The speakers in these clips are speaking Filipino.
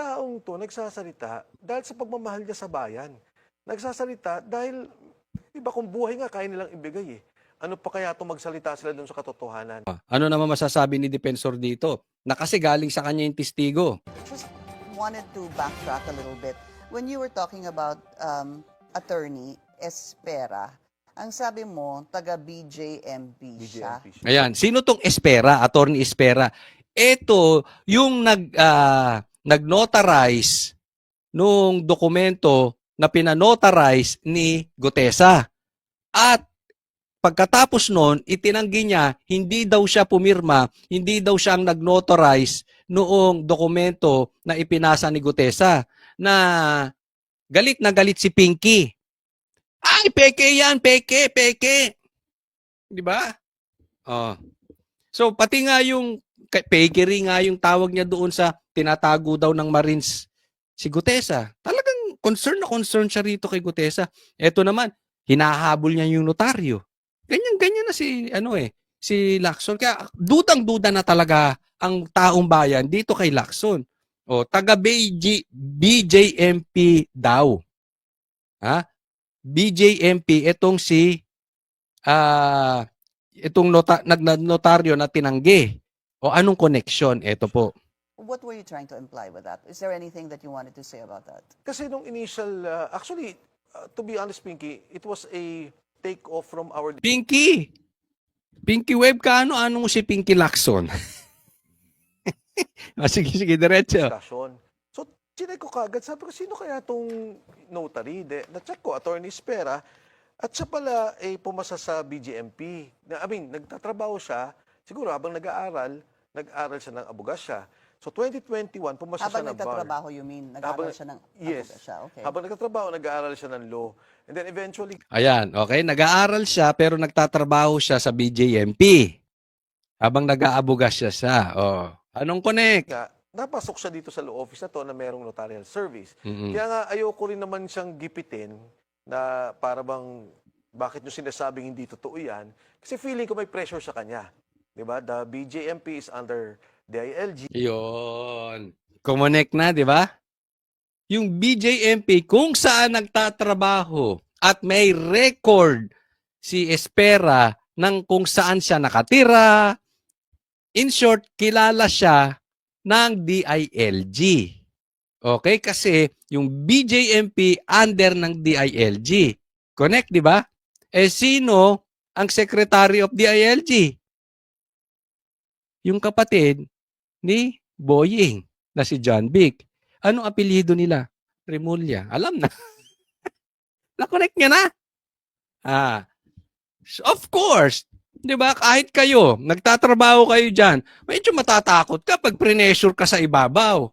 taong to nagsasalita dahil sa pagmamahal niya sa bayan. Nagsasalita dahil, iba kung buhay nga, kaya nilang ibigay eh. Ano pa kaya itong magsalita sila dun sa katotohanan? Ano naman masasabi ni Defensor dito? Na kasi galing sa kanya yung testigo. just wanted to backtrack a little bit. When you were talking about um, attorney Espera, ang sabi mo, taga BJMP siya. BJMP siya. Ayan, sino tong Espera, Attorney Espera? Ito yung nag ah, nag-notarize nung dokumento na pinanotarize ni Gutesa. At pagkatapos noon, itinanggi niya, hindi daw siya pumirma, hindi daw siya ang nag-notarize noong dokumento na ipinasa ni Gutesa na galit na galit si Pinky. Ay, peke yan, peke, peke. Di ba? Oh. So, pati nga yung pekery nga yung tawag niya doon sa tinatago daw ng Marines si Gutesa. Talagang concern na concern siya rito kay Gutesa. Ito naman, hinahabol niya yung notaryo. Ganyan-ganyan na si, ano eh, si Lacson. Kaya dudang-duda na talaga ang taong bayan dito kay Lacson. O, taga BJ, BJMP daw. Ha? BJMP, itong si ah itong nota, nag, na tinanggi. O anong connection? Ito po. What were you trying to imply with that? Is there anything that you wanted to say about that? Kasi nung initial, uh, actually, uh, to be honest, Pinky, it was a take off from our Pinky! Pinky Web ka ano? Ano mo si Pinky Lacson? ah, sige, sige, diretso. discussion. So, chinek ko kagad, sabi ko, sino kaya tong notary? De, na-check ko, attorney Spera, at siya pala ay pumasa sa BGMP. Na, I mean, nagtatrabaho siya, siguro habang nag-aaral, nag-aaral siya ng abogasya. So, 2021, pumasa siya Habang ng bar. nagtatrabaho, you mean? Nag-aaral Habang- siya ng Yes. aboga siya. Okay. Habang nagtatrabaho, nag-aaral siya ng law. And then eventually, Ayan, okay. Nag-aaral siya pero nagtatrabaho siya sa BJMP. Habang nag-aabuga siya sa. Oh. Anong connect? nga, napasok siya dito sa law office na to na merong notarial service. Mm-mm. Kaya nga, ayoko rin naman siyang gipitin na para bang bakit nyo sinasabing hindi totoo yan. Kasi feeling ko may pressure sa kanya. Di ba? The BJMP is under DILG. Yun. Kumonek na, di ba? Yung BJMP, kung saan nagtatrabaho at may record si Espera ng kung saan siya nakatira. In short, kilala siya ng DILG. Okay? Kasi yung BJMP under ng DILG. Connect, di ba? Eh, sino ang Secretary of DILG? Yung kapatid ni Boying na si John Vic. Anong apelyido nila? Remulla. Alam na. Na-connect niya na. Ah. Of course. 'Di ba? Kahit kayo, nagtatrabaho kayo diyan, medyo matatakot ka pag pressure ka sa ibabaw.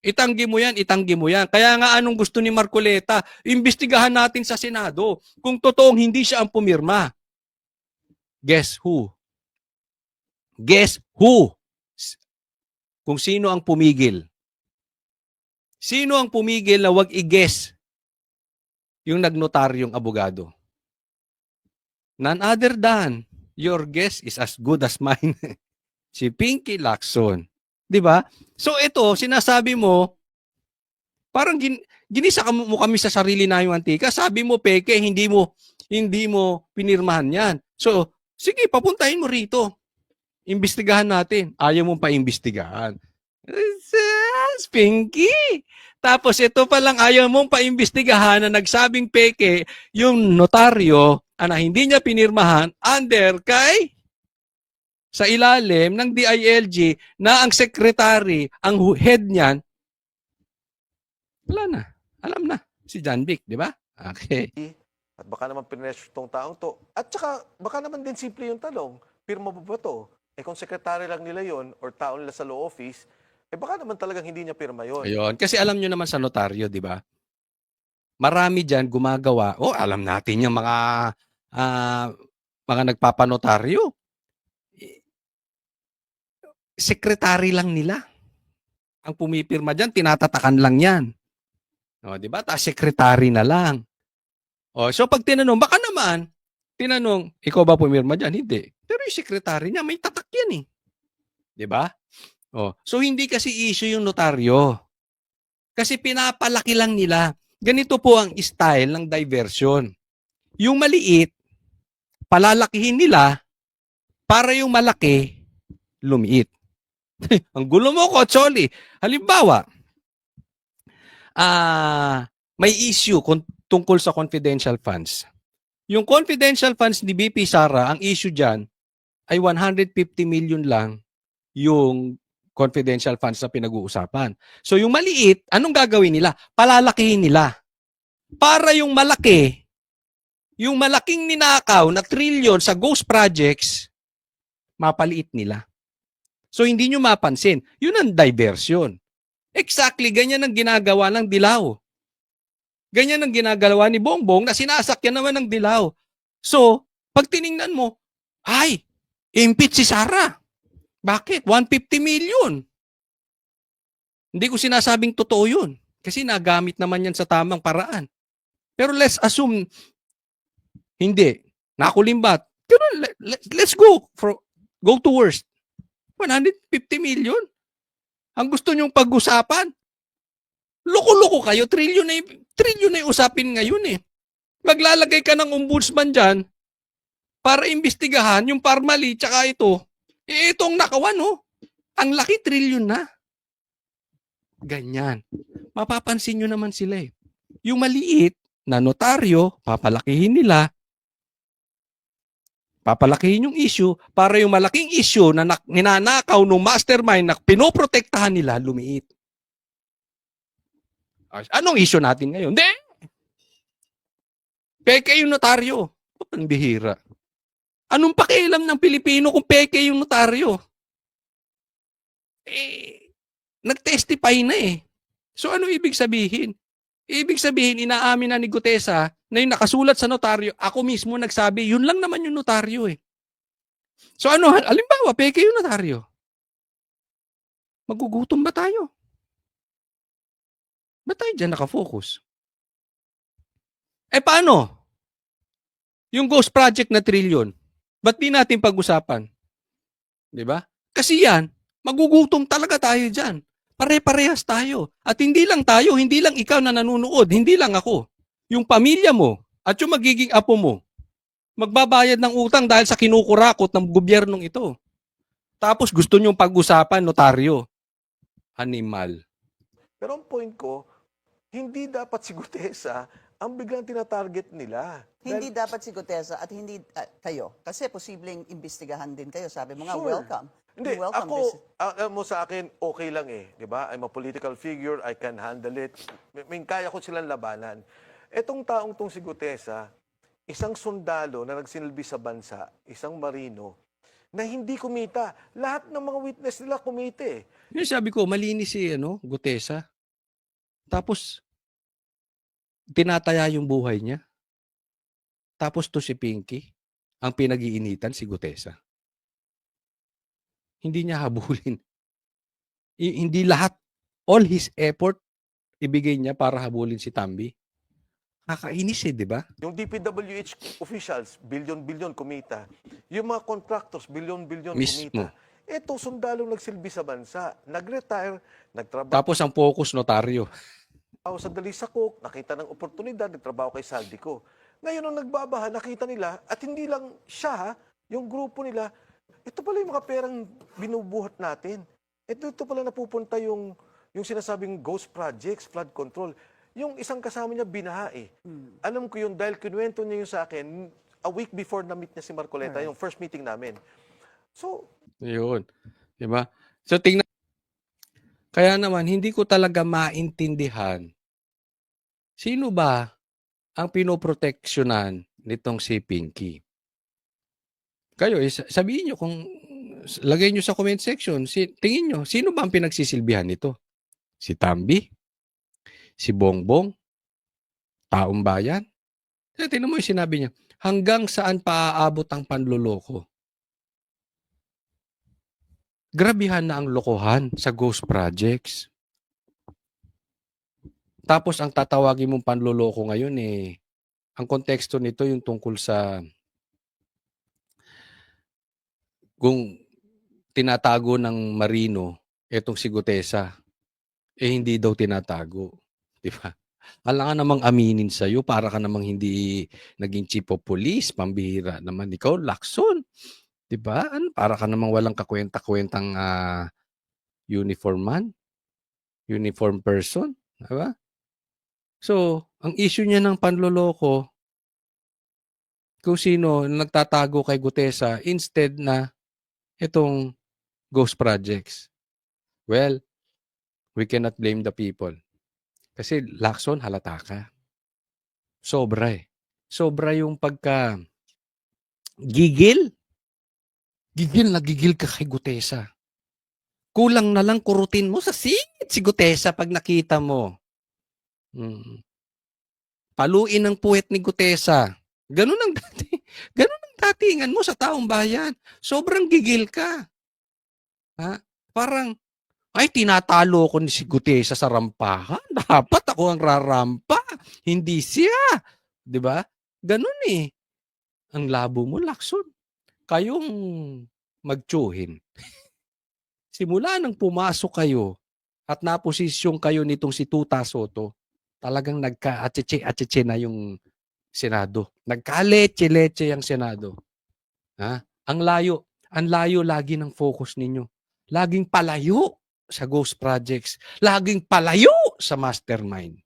Itanggi mo yan, itanggi mo yan. Kaya nga anong gusto ni Marcoleta, imbestigahan natin sa Senado kung totoong hindi siya ang pumirma. Guess who? Guess who? kung sino ang pumigil. Sino ang pumigil na wag i-guess yung nagnotaryong abogado? None other than your guess is as good as mine. si Pinky Lacson. 'Di ba? So ito, sinasabi mo, parang gin, ginisa ka mo kami sa sarili na yung antika. Sabi mo, peke, hindi mo, hindi mo pinirmahan yan. So, sige, papuntahin mo rito. Imbestigahan natin. Ayaw mong paimbestigahan. Sus, Pinky! Tapos ito pa lang ayaw mong paimbestigahan na nagsabing peke yung notaryo ah, na hindi niya pinirmahan under kay sa ilalim ng DILG na ang secretary, ang head niyan, wala na. Alam na. Si John Vic, di ba? Okay. At baka naman pinressure tong taong to. At saka, baka naman din simple yung talong, pirma ba ba to? Eh kung sekretary lang nila yon or tao nila sa law office, eh baka naman talagang hindi niya pirma yon. Ayun. Kasi alam nyo naman sa notaryo, di ba? Marami dyan gumagawa. Oh, alam natin yung mga ah, mga nagpapanotaryo. Eh, Sekretary lang nila. Ang pumipirma dyan, tinatatakan lang yan. O, di ba? Tapos sekretary na lang. O, so pag tinanong, baka naman, tinanong, ikaw ba pumirma dyan? Hindi. Pero yung sekretary niya, may tatak yan eh. Ba? Oh, so hindi kasi issue yung notaryo. Kasi pinapalaki lang nila. Ganito po ang style ng diversion. Yung maliit, palalakihin nila para yung malaki, lumiit. ang gulo mo, Kotsoli. Halimbawa, ah may issue tungkol sa confidential funds. Yung confidential funds ni BP Sara, ang issue dyan ay 150 million lang yung confidential funds na pinag-uusapan. So yung maliit, anong gagawin nila? Palalakihin nila. Para yung malaki, yung malaking ninakaw na trillion sa ghost projects, mapaliit nila. So hindi nyo mapansin. Yun ang diversion. Exactly, ganyan ang ginagawa ng dilaw. Ganyan ang ginagawa ni Bongbong na sinasakyan naman ng dilaw. So, pag tiningnan mo, ay, impeach si Sara. Bakit? 150 million. Hindi ko sinasabing totoo yun. Kasi nagamit naman yan sa tamang paraan. Pero let's assume, hindi. Nakulimbat. Pero let, let- let's go. For, go to worst. 150 million? Ang gusto nyong pag-usapan? Loko-loko kayo. Trillion na, y- trillion na usapin ngayon eh. Maglalagay ka ng ombudsman dyan para imbestigahan yung Parmali tsaka ito. Eh, itong nakawan, oh. Ang laki, trillion na. Ganyan. Mapapansin nyo naman sila eh. Yung maliit na notaryo, papalakihin nila. Papalakihin yung issue para yung malaking issue na nak- ninanakaw ng mastermind na pinoprotektahan nila, lumiit. Anong issue natin ngayon? Hindi! Peke yung notaryo. Ang bihira? Anong pakialam ng Pilipino kung peke yung notaryo? Eh, nag-testify na eh. So ano ibig sabihin? Ibig sabihin, inaamin na ni Gutesa na yung nakasulat sa notaryo, ako mismo nagsabi, yun lang naman yung notaryo eh. So ano, halimbawa, peke yung notaryo. Magugutom ba tayo? Ba't tayo dyan nakafocus? Eh paano? Yung ghost project na trillion, ba't di natin pag-usapan? Di ba? Kasi yan, magugutom talaga tayo dyan. Pare-parehas tayo. At hindi lang tayo, hindi lang ikaw na nanunood, hindi lang ako. Yung pamilya mo at yung magiging apo mo, magbabayad ng utang dahil sa kinukurakot ng gobyernong ito. Tapos gusto nyong pag-usapan, notaryo. Animal. Pero ang point ko, hindi dapat si Gutesa ang biglang tinatarget nila. Hindi Dahil- dapat si Gutesa at hindi ah, kayo. Kasi posibleng imbestigahan din kayo. Sabi mo nga, Sure. welcome. Hindi, You're welcome. ako, This- alam mo sa akin, okay lang eh. Di ba? I'm a political figure, I can handle it. I mean, kaya ko silang labanan. Etong taong tong si Gutesa, isang sundalo na nagsilbi sa bansa, isang marino, na hindi kumita. Lahat ng mga witness nila kumita eh. Yung sabi ko, malinis si ano, Gutesa. Tapos, tinataya yung buhay niya. Tapos to si Pinky, ang pinag-iinitan si Gutesa. Hindi niya habulin. I- hindi lahat, all his effort, ibigay niya para habulin si Tambi. Kakainis eh, di ba? Yung DPWH officials, billion-billion kumita. Yung mga contractors, billion-billion Mismo. kumita. Ito, sundalo nagsilbi sa bansa. Nag-retire, nagtrabaho Tapos ang focus notaryo. Sa dali sa cook, nakita ng oportunidad, nagtrabaho kay Saldico. Ngayon, nung nagbabaha, nakita nila, at hindi lang siya, ha, yung grupo nila, ito pala yung mga perang binubuhat natin. Ito, ito pala napupunta yung, yung sinasabing ghost projects, flood control. Yung isang kasama niya, binaha eh. Alam ko yun dahil kinuwento niya yun sa akin a week before na-meet niya si Marcoleta, yung first meeting namin. So, Yun. Di ba? So tingnan. Kaya naman, hindi ko talaga maintindihan sino ba ang pinoproteksyonan nitong si Pinky. Kayo, sa- sabihin nyo kung lagay nyo sa comment section, si, tingin nyo, sino ba ang pinagsisilbihan nito? Si Tambi? Si Bongbong? Taong bayan? Eh, tingnan mo yung sinabi niya, hanggang saan paaabot ang panluloko? Grabihan na ang lokohan sa ghost projects. Tapos ang tatawagin mong panloloko ngayon eh, ang konteksto nito yung tungkol sa kung tinatago ng marino etong si Gutesa. eh hindi daw tinatago. Di ba? Alam ka namang aminin sa'yo para ka namang hindi naging chief of police, pambihira naman. Ikaw, Lacson. Di ba? Ano, para ka namang walang kakwenta-kwentang ah, uniform man. Uniform person. Di ba? So, ang issue niya ng panloloko, kung sino nagtatago kay Gutesa instead na itong ghost projects. Well, we cannot blame the people. Kasi Lacson, halata ka. Sobra eh. Sobra yung pagka gigil. Gigil na gigil ka kay Gutesa. Kulang na lang kurutin mo sa singit si Gutesa pag nakita mo. Hmm. Paluin ang puwet ni Gutesa. Ganun ang dati. Ganun ang datingan mo sa taong bayan. Sobrang gigil ka. Ha? Parang, ay, tinatalo ko ni si Gutesa sa rampahan. Dapat ako ang rarampa. Hindi siya. 'Di ba? Ganun eh. Ang labo mo, Lakson. Kayong magtsuhin. Simula nang pumasok kayo at naposisyon kayo nitong si Tuta Soto, talagang nagka-atseche-atseche na yung Senado. Nagka-leche-leche yung Senado. Ha? Ang layo. Ang layo lagi ng focus ninyo. Laging palayo sa ghost projects. Laging palayo sa mastermind.